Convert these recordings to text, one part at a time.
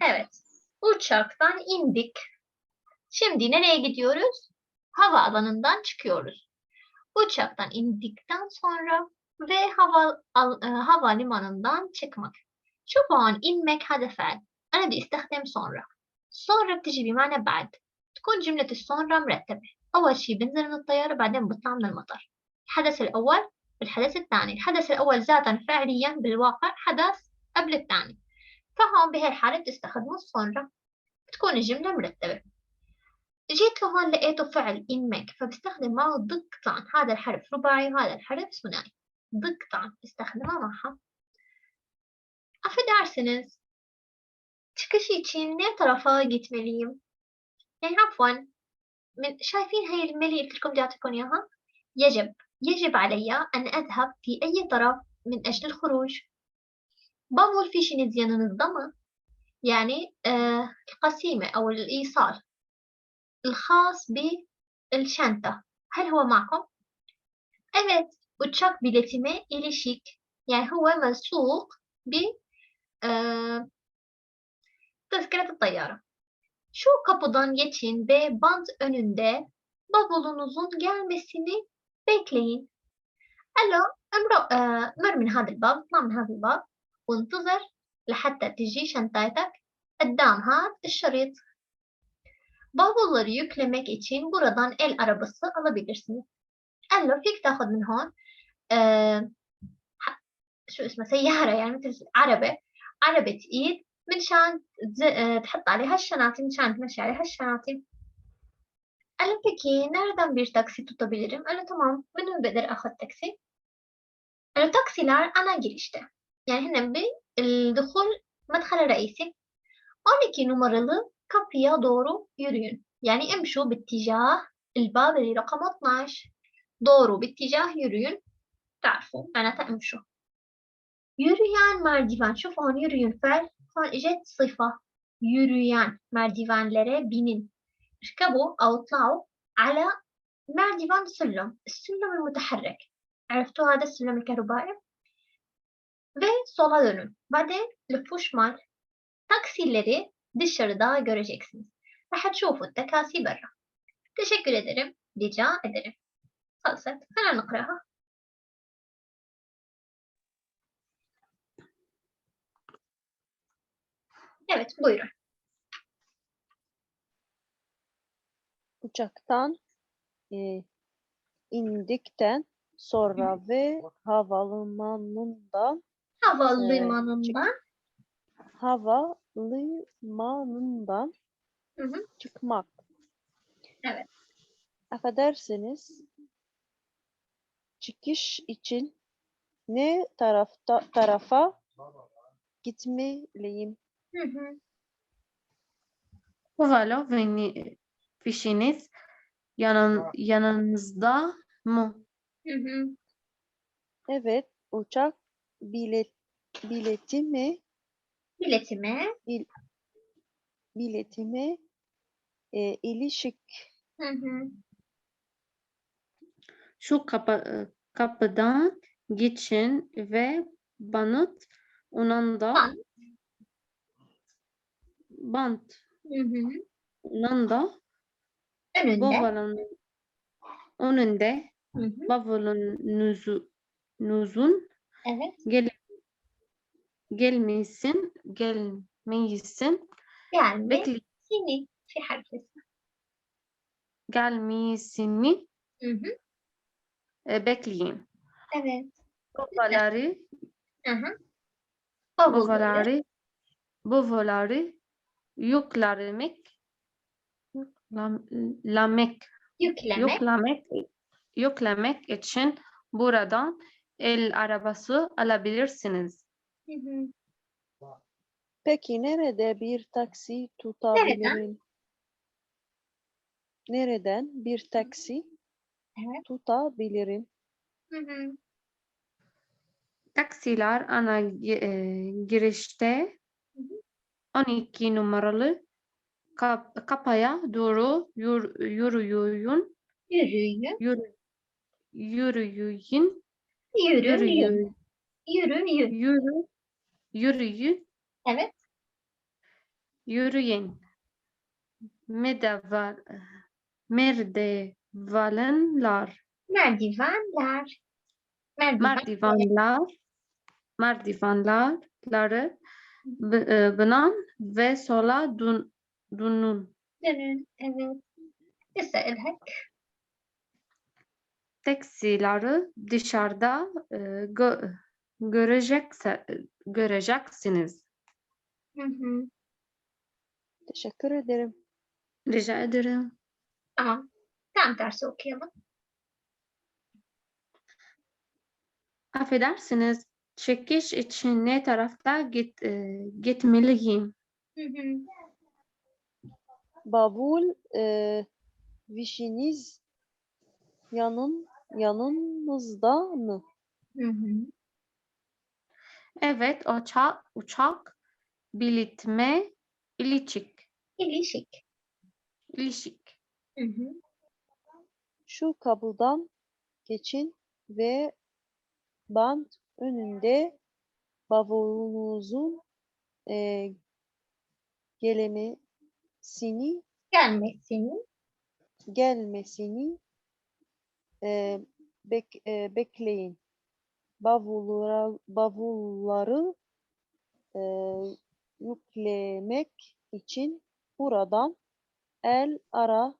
Evet. Uçaktan indik. Şimdi nereye gidiyoruz? Havaalanından çıkıyoruz. Uçaktan indikten sonra ve hava al- e, havalimanından çıkmak. شوف هون inmek هذا فعل أنا بدي استخدم sonra sonra بتجي بمعنى بعد تكون جملة السونرا مرتبة أول شي بنزل من الطيارة بعدين بطلع من المطار الحدث الأول والحدث الثاني الحدث الأول ذاتا فعليا بالواقع حدث قبل الثاني فهون بهالحالة بتستخدموا السونرا بتكون الجملة مرتبة جيت لهون لقيته فعل inmek فبستخدم معه ضد هذا الحرف رباعي وهذا الحرف ثنائي ضد طعن استخدمها معها Affedersiniz. Çıkış için ne tarafa gitmeliyim? يعني عفوا من شايفين هاي الملي اللي لكم أعطيكم إياها؟ يجب يجب علي أن أذهب في أي طرف من أجل الخروج بابول في شي نزيان نظمة يعني آه القسيمة أو الإيصال الخاص بالشنطة هل هو معكم؟ Evet, uçak biletime ilişik. Yani هو مسوق ب آه، تذكرة الطيارة. Şu kapıdan geçin ve bant önünde bavulunuzun gelmesini bekleyin. ألو امرؤ آه، مر من هذا الباب اطلع من هذا الباب وانتظر لحتى تجي شنطتك قدام هذا الشريط. Bavulları yüklemek için buradan el arabası alabilirsiniz. ألو فيك تاخذ من هون آه، شو اسمه سيارة يعني مثل عربة عربة إيد منشان تز- آه، تحط عليها الشنطة منشان تمشي عليها الشنطة قال له peki nereden bir taksi tutabilirim? قال له tamam من بقدر آخذ taksi؟ قال له taksiler ana girişte. Yani hemen bir الدخول مدخل الرئيسي 12 numaralı kapıya doğru yürüyün. Yani امشوا باتجاه الباب رقمه 12 doğru باتجاه yürüyün تعرفوا معناتها امشوا Yürüyen merdiven. Şuf on yürüyün fel. Son إجت صفة. Yürüyen merdivenlere binin. اركبوا أو اطلعوا على مردفان سلم السلم المتحرك عرفتوا هذا السلم الكهربائي ve sola dönün. بعدين لفوا شمال taksileri dışarıda göreceksiniz. راح تشوفوا التكاسي برا. Teşekkür ederim. Rica ederim. خلصت. خلينا نقرأها. Evet, buyurun. Uçaktan e, indikten sonra ve havalimanından Havalimanından havalimanından Hı hı. çıkmak. Evet. Affedersiniz. Çıkış için ne tarafta tarafa gitmeliyim? Hı hı. Uvalo veni- fişiniz yanın, yanınızda mı? Hı hı. Evet, uçak bilet biletimi Biletime biletime e, ilişik hı hı. Şu kapı, kapıdan geçin ve banıt unanda Bant. bant Hı hı. unanda Önünde. bavulun önünde Hı hı. bavulunuzu nuzun Evet. Gel gelmesin, gelmeyesin. Yani bekleyin. Fi harfesi. Gelmeyesini hı hı. E, bekleyin. Evet. Babaları hı hı. Babaları babaları yüklemek yüklemek yüklemek yüklemek için buradan el arabası alabilirsiniz. Hı hı. Peki nerede bir taksi tutabilirim? Nereden bir taksi Evet. tutabilirim? Hı hı. Taksiler ana e, girişte Hı hı. 12 numaralı kap, kapaya doğru yür, yürüyün, Yürüyün. yürü, yürüyün, Yürü, yürü. Yürüyün. Yürü, yürü. Yürü. Yürüyün. Evet. Yürüyün. Medeval, merdivenler. Merdivenler. Merdivenler. Merdivenlerleri b- e, binan ve sola dön, dönün. Dönün. Evet. Güzel. Taksileri dışarıda e, gö- görecekse, göreceksiniz. Hı hı. Teşekkür ederim. Rica ederim. Tamam. Tam tersi okuyalım. Affedersiniz, çekiş için ne tarafta git, e, gitmeliyim? Hı hı. Bavul e, vişiniz yanın yanınızda mı? Hı hı. Evet, uçak, uçak biletime ilişik, İlişik. ilişik. Hı hı. Şu kapıdan geçin ve band önünde bavulunuzun e, gelemesini Gelmesini. gelmesini e, bek- e, bekleyin. Bavullara, bavulları e, yüklemek için buradan el ara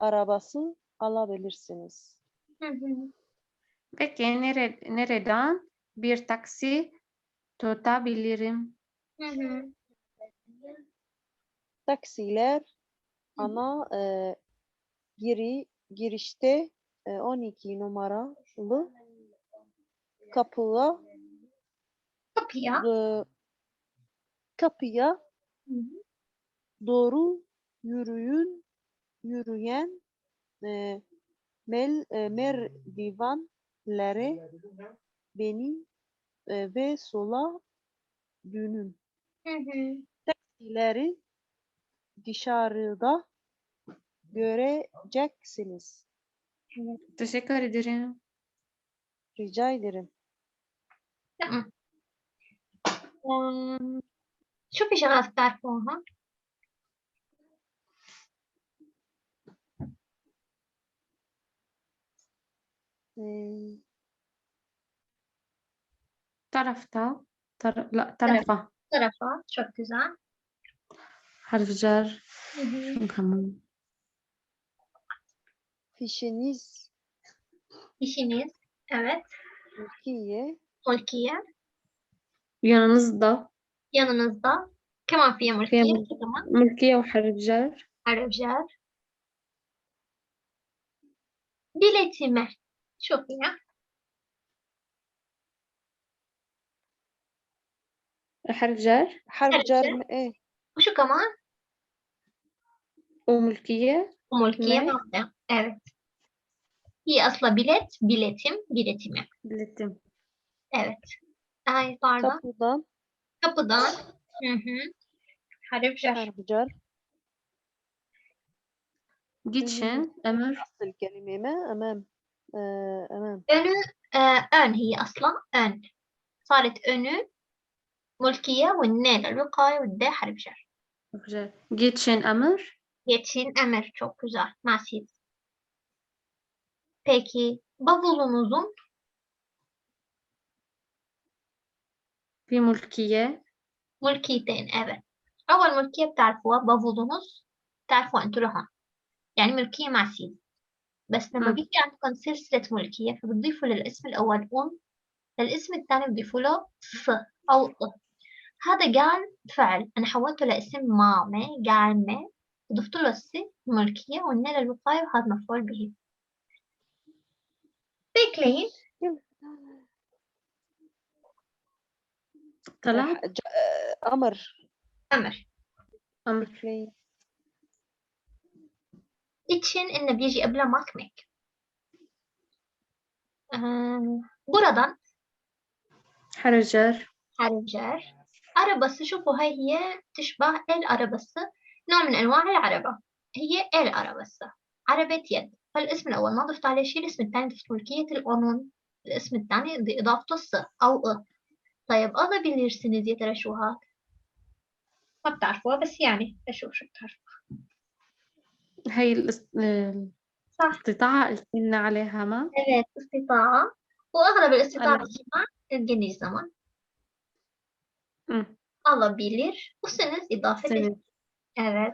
arabası alabilirsiniz. Hı hı. Peki nere, nereden bir taksi tutabilirim? Hı hı. Taksiler Hı. ana e, giri girişte 12 numaralı kapıya Kapıya. e, kapıya Hı hı. doğru yürüyün yürüyen e, mel, e, merdivenlere benim e, ve sola dönün. Taksileri dışarıda göreceksiniz. Evet, Teşekkür ederim. rica ederim. Şu pişen haftar Orhan. Ee, Tarafta. Tar la, tarafa. Tarafa. Çok güzel. Harf cer. Hı hı. Tamam. fişiniz İşiniz. Evet. Türkiye Mulkiye. Yanınızda Yanınızda. كمان فيها ملكية فيها مل- كمان mülkiye ve harf cer. حرف جر biletime. شوفي harf cer harf Harf cer cer. mi? E, وشو كمان وملكية وملكية Ne? مبدأ evet هي أصلا bilet biletim biletime biletim. evet ay pardon kapıdan kapıdan hı hı harf cer harf cer Geçin emir أصل الكلمة ما أمام آه أمام önü e, ön هي أصلا ön صارت önü ملكية والنال الوقاية والدال حرف جر güzel. Geçin emir Geçin emir çok güzel. Masid. Peki bavulunuzun في ملكية ملكيتين evet. أول ملكية بتعرفوها بافولونوس تعرفوا أنتوا لهم يعني ملكية مع سين بس لما مم. بيجي عندكم سلسلة ملكية فبتضيفوا للاسم الأول أم للاسم الثاني بتضيفوا له ص أو ط هذا قال فعل أنا حولته لاسم مامي قال مي ضفت له السي الملكية ونال الوقاية وهذا مفعول به. بيكلين طلع طلع أمر. أمر. قمر إتشن إنه بيجي قبله ماك ميك. بردا حرجر. حرجر. حرف شوفوا هاي هي تشبه الأربسة نوع من أنواع العربة. هي ال arabası عربة يد. فالاسم الأول ما ضفت عليه شيء الاسم الثاني ضفت ملكية القانون. الاسم الثاني ض- إضافته الص أو أ. طيب alabilirsiniz ya tara şu hat ما بتعرفوها بس يعني بشوف شو بتعرفوا هي الاس- صح. الاستطاعة قلت لنا عليها ما؟ Evet استطاعة وأغلب الاستطاعة بالزمان geniş zaman Hı, alabilir. Usunuz idafe seni. Evet.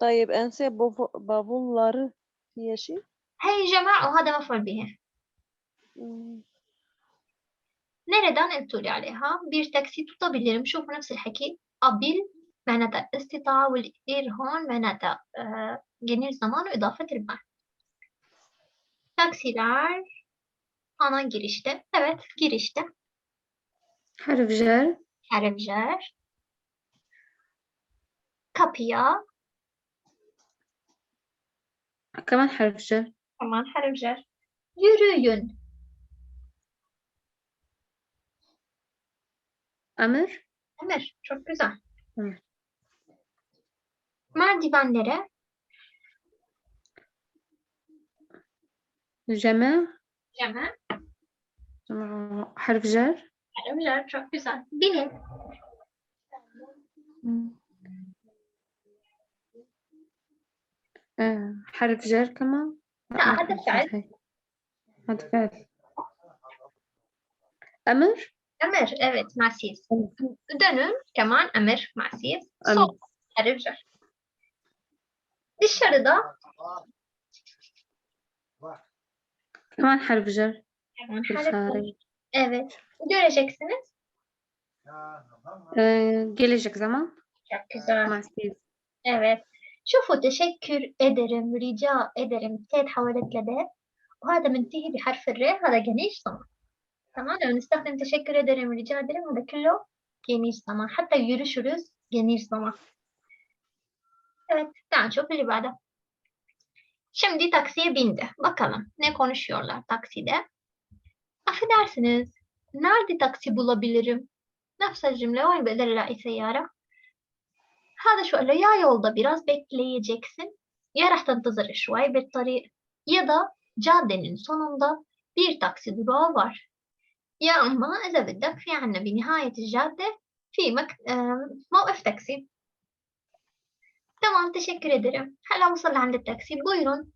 طيب أنسى بافو- bavulları هي شيء هي جمع وهذا مفعول به. مم. Nereden التولي عليها؟ bir taksi tutabilirim. شوفوا نفس الحكي. أبل معناتها استطاعة والإير هون معناتها آه، geniş zaman ve idafe المعنى. Taksiler ana girişte. Evet girişte. حرف جر Harf jar. Kapıya. كمان حرف جر Aman harf jar. Yürüyün. أمر Emir. Çok güzel. Evet. Merdivenlere. جمع Ceme. جمع حرف جر Harf jar. Çok güzel. Binin. آه، حرف جر كمان لا، ما هذا حرف فعل. جر هي. هذا فعل أمر Emir. Evet. Masis. Dönün. Keman. Emir. Masis. أمر Sol. Harf jar. Dışarıda. كمان حرف جر Keman. في Harf jar. الخارج Evet. Göreceksiniz. آه، gelecek zaman Çok güzel. masif Evet. شوفوا تشكر ederim, rica ederim تيت حولت لده وهذا منتهي بحرف الر هذا جنيش طبعا تمام لو نستخدم تشكر ederim, rica ederim هذا كله جنيش طبعا حتى yürüşürüz جنيش طبعا Evet, تعال نشوف اللي بعده. Şimdi taksiye bindi. Bakalım ne konuşuyorlar takside. Affedersiniz, nerede taksi bulabilirim? نفس الجملة وين بقدر ألاقي سيارة؟ هذا شو قال له يا yolda biraz bekleyeceksin ya راح تنتظر شوي بالطريق ya da caddenin sonunda bir taksi durağı var يا أما إذا بدك في عنا بنهاية الجادة في مك... آم، موقف تاكسي tamam teşekkür ederim هلا وصلنا عند التاكسي buyurun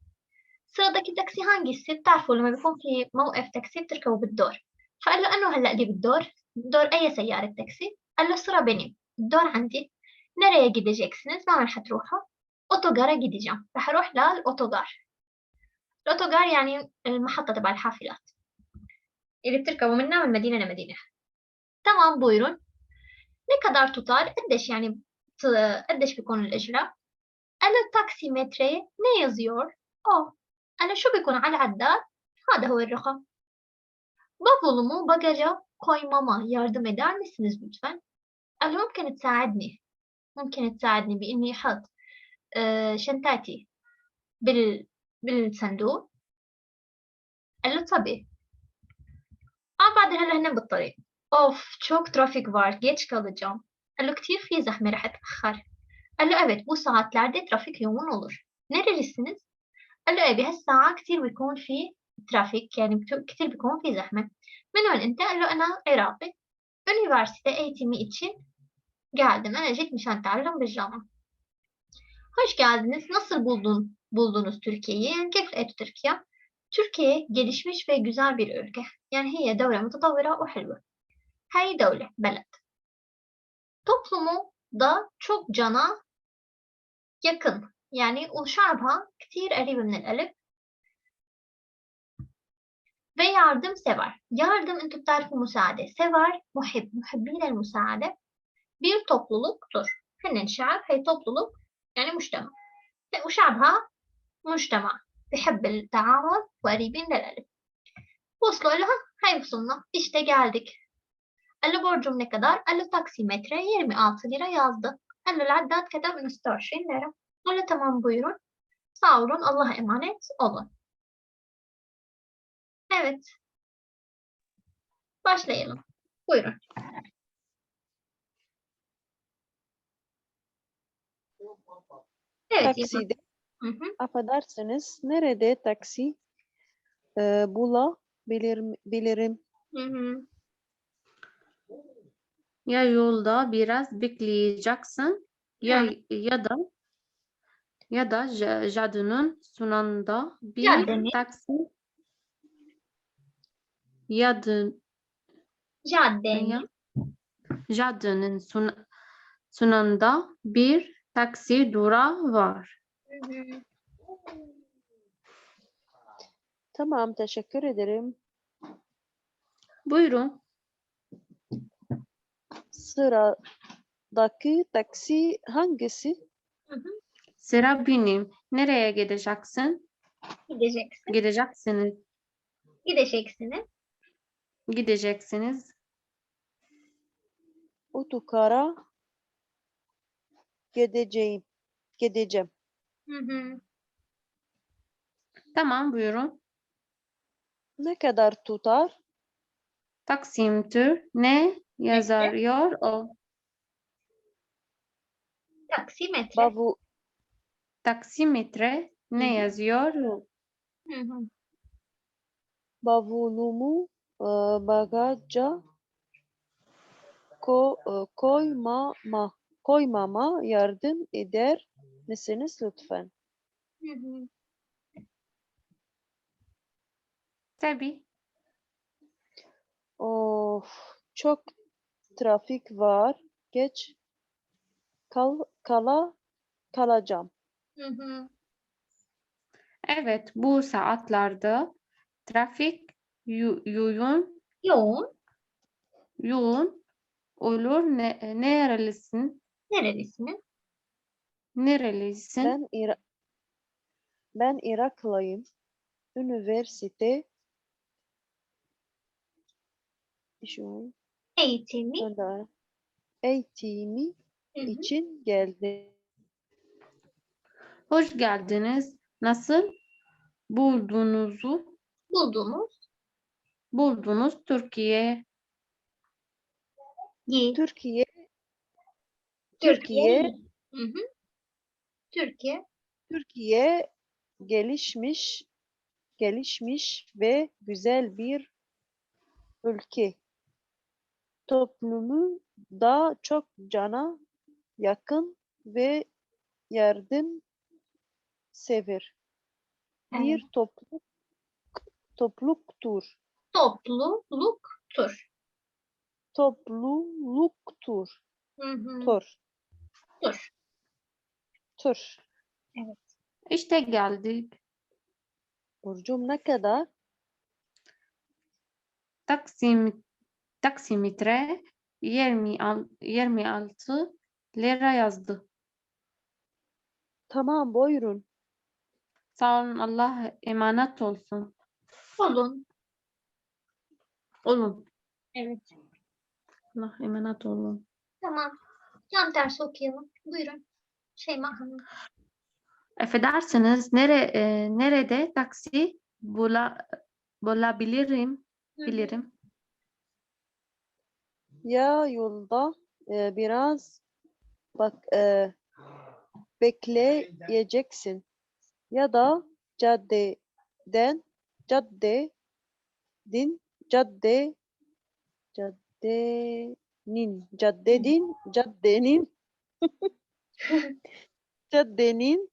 sıradaki taksi hangisi بتعرفوا لما بيكون في موقف تاكسي بتركبوا بالدور فقال له أنه هلأ لي بالدور دور أي سيارة تاكسي قال له sıra benim الدور عندي Nereye gideceksiniz? Ben rahat ruhu. Otogara gideceğim. Rahat ruh lal otogar. الأوتوغار يعني المحطة تبع الحافلات اللي بتركبوا منها medine ne medine. Tamam buyurun. ne kadar tutar? Eddeş yani eddeş bir konu ecra. Ala taksimetreye ne yazıyor? O. Ala şu bir konu ala addar. Hadi huver rakam. Bavulumu bagaja koymama yardım eder misiniz lütfen? Ala mümkün tsaadni. ممكن تساعدني بإني أحط آه، شنطتي بال... بالصندوق؟ قال له tabii Ama بعدين هلا هنا بالطريق. أوف çok trafik var geç kalacağım قال له كتير في زحمة رح أتأخر. قال له evet bu saatlerde trafik yoğun olur nerelisiniz قال له إيه بهالساعة كتير بيكون في ترافيك يعني كتير بيكون في زحمة. من وين أنت؟ قال له أنا عراقي. üniversite eğitimi için geldim. Enes gitmiş hatta Hoş geldiniz. Nasıl buldun, buldunuz Türkiye'yi? Keyif et Türkiye. Türkiye gelişmiş ve güzel bir ülke. Yani hiye devre mutadavvira ve helve. Hey devle, beled. Toplumu da çok cana yakın. Yani uşarba ktir eribimden elif ve yardımsever. Yardım intüptar müsaade. Sever, muhib, muhibbin müsaade Bir topluluktur. هن شعب هي topluluk يعني مجتمع وشعبها مجتمع بحب التعاون وقريبين للقلب وصلوا لها هاي وصلنا işte geldik قال له borcum ne kadar قال له taksimetre 26 lira yazdı قال له العداد كتب انه 26 lira قال له tamam buyurun sağ olun Allah'a emanet olun evet başlayalım buyurun Evet. Takside Hı hı. affedersiniz nerede taksi e, bulabilir, bilirim? Hı hı. Ya yolda biraz bekleyeceksin ya Yani. ya da ya da cadının sonunda bir Caddenin. taksi yadın Caddenin. ya? Caddenin son, sonunda bir taksi durağı var. Hı hı. Tamam, teşekkür ederim. Buyurun. Sıradaki taksi hangisi? Hı hı. Sıra benim. Nereye gideceksin? Gideceksin. Gideceksiniz. Gideceksiniz. Gideceksiniz. Otokara gideceğim. Gideceğim. Hı hı. Tamam buyurun. Ne kadar tutar? Taksim tür ne yazıyor o? Taksimetre. Bavu, Taksimetre ne Hı hı. yazıyor? Hı hı. bavulumu e, bagaja ko, e, koymama, koymama yardım eder misiniz lütfen? Tabii. Of, çok trafik var. Geç kal, kala kalacağım. Hı hı. Evet bu saatlerde trafik yu- yoğun Yoğun. yoğun olur. Ne, nerelisin? Nerelisiniz? Nerelisin? Ben İra ben Iraklıyım. Üniversite şu Eğitimi. anda eğitimi Hı hı. için geldim. Hoş geldiniz. Nasıl bulduğunuzu Buldunuz. buldunuz Türkiye? Gi. Türkiye Türkiye. Türkiye Hı hı. Türkiye. Türkiye gelişmiş gelişmiş ve güzel bir ülke. Toplumu da çok cana yakın ve yardım sever. Bir topluluk topluluktur. Topluluktur. Topluluktur. Hı hı. Tur. Tur. Tur. İşte geldik. Burcum ne kadar? Taksim taksimetre 26, 26 lira yazdı. Tamam buyurun. Sağ olun Allah emanet olsun. Olun. Olun. Evet. Allah emanet olun. Tamam. Yan ters okuyalım. Buyurun. Şeyma Hanım. Affedersiniz nere, e, nerede taksi bula, bulabilirim? Hı. Bilirim. Ya yolda e, biraz bak e, bekleyeceksin ya da caddeden cadde din cadde caddenin caddenin caddenin caddenin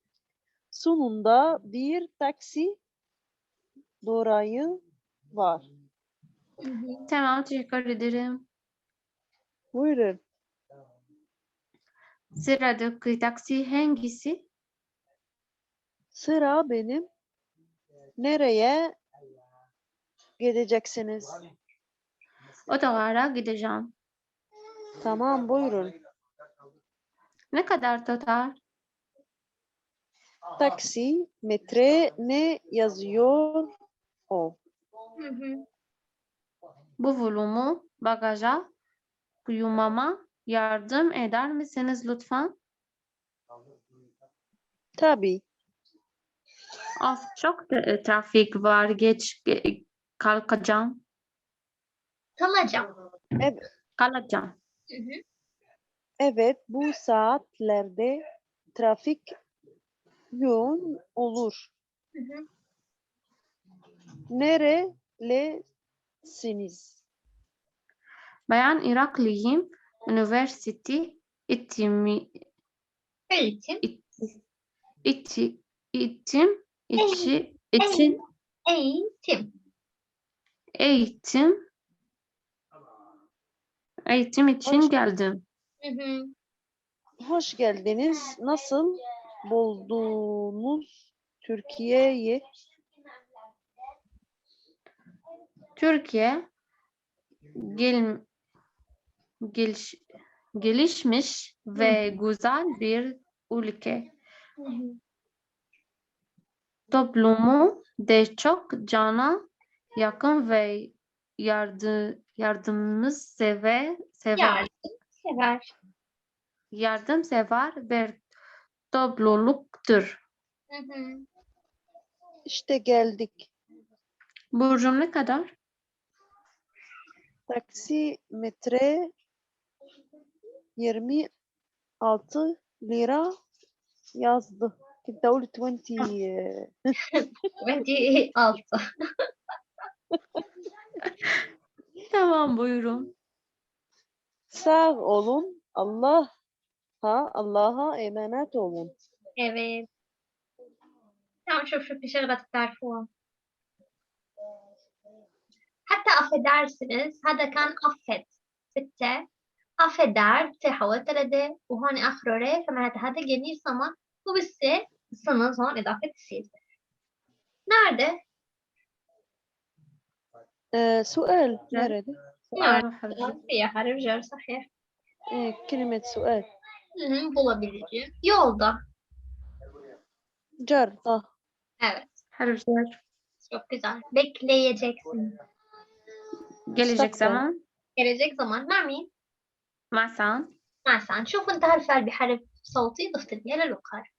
sonunda bir taksi durağı var. Tamam teşekkür ederim. Buyurun. Sıradaki taksi hangisi? Sıra benim. Nereye gideceksiniz? Otogara gideceğim. Tamam buyurun. Ne kadar tutar? Taksi, metre ne yazıyor o? Hı hı. Bu volümü bagaja koymama yardım eder misiniz lütfen? Tabii. Of çok tra- trafik var. Geç ge- kalkacağım. Kalacağım. Kalacağım. Hı hı. Evet bu saatlerde trafik yoğun olur. Hı hı. Nerelisiniz? Bayan Iraklıyım. Üniversite eğitimi, Eğitim. İçi, içim, içi, için, Eğitim. eğitim, eğitim için Hoş- geldim. Hı hı. Hoş geldiniz. Nasıl buldunuz Türkiye'yi? Türkiye gel, geliş, gelişmiş ve güzel bir ülke. Toplumu de çok cana yakın ve yardı, yardımımız seve, sever. Yardımsever. Yardımsever bir topluluktur. Hı hı. İşte geldik. Burcum ne kadar? Taksi metre 26 lira yazdı. كنت اقول 20 26 Devam buyurun. Sağ olun. Allah ha Allah'a emanet olun. Evet. Tamam şöp şöp şerbet tarfu. Hatta affedersiniz. Hada kan affet. Bitti. Affeder. Tehawet elede. Uhani ahrore. Femenete hada gelir ama bu bir sınız. Hon idafet. Nerede? آه، سؤال. مرد حرف جر صحيح إيه، كلمة سؤال. بولابيليتي يولدا. جر آه. حرف جر شوف كذا. بك ليا جاكسون. جاليجيك زمان. جاليجيك زمان. مع مين؟ مع سان مع سان شوفوا انتهى الفعل بحرف صوتي. ضفت الياء للوقار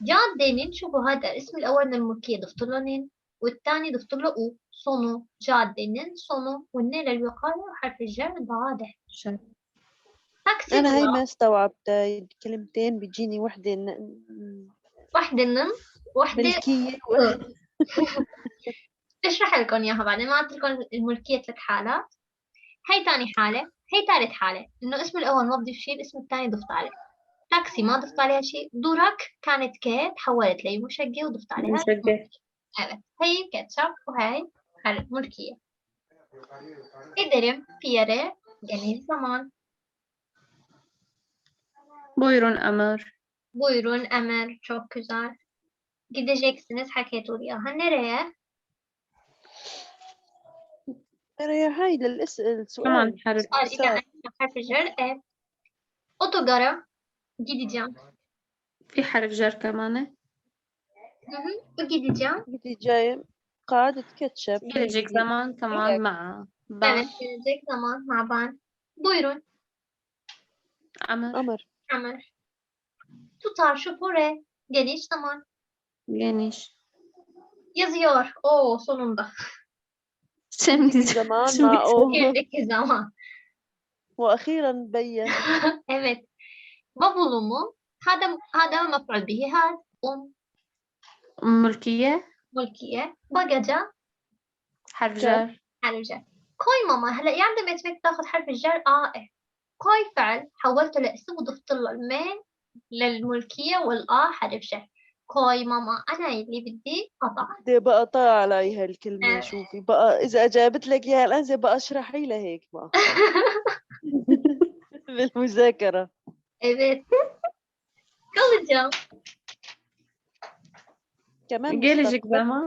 جان دينين. شوفوا هذا. الاسم الأول من المكية ضفتوا له والثاني ضفت له أو صنو جادين صنو والنين للوقاية وحرف الجر. تاكسي أنا هاي. ما استوعبت. كلمتين بيجيني وحدة ن- واحدة نن واحدة ملكية. أ. اشرح لكم إياها بعدين ما اعطي لكم الملكية ثلاث حالات. هي ثاني حالة. هي ثالث حالة. إنه اسم الأول ما بضيف شيء الاسم الثاني ضفت عليه. تاكسي ما ضفت عليها شيء. دورك كانت كي تحولت لي مشقة وضفت عليها. Müşebbih. Evet. Hayır ketçap bu hay her mülkiye. Ederim bir yere geniş zaman. Buyurun Ömer. Buyurun Emir çok güzel. Gideceksiniz حكيتوا لي اياها nereye? أنا هاي للأس... السؤال Tamam harf. Sual Güzel. ile aynı harf cer ev. Otogara gideceğim. في حرف جر كمان. Hı hı. Gideceğim. Gideceğim. Kadet ketçap. Gelecek zaman tamam ma. Ben. Evet gelecek zaman ma ben. Buyurun. Amr. Amr. Amr. Tutar şopore. Geniş zaman. Geniş. Yazıyor. Oo sonunda. Şimdi zaman ma oldu. Gelecek zaman. Ve ahiren beyin. evet. Bavulumu. Hada hada maf'ul bihi had. Um Mülkiye. ملكية بقجة Harf جر. حرف الجر كوي ماما هلا يعدم اسمك تاخذ حرف الجر آه إيه. كوي فعل حولته لاسم وضفت له المين للملكية والآ حرف جر كوي ماما أنا اللي بدي قطع دي بقى طالع علي هالكلمة آه. شوفي بقى إذا أجابت لك إياها الآن زي بقى اشرحي لها هيك بقى بالمذاكرة evet. Kalacağım. Ya Gelecek zaman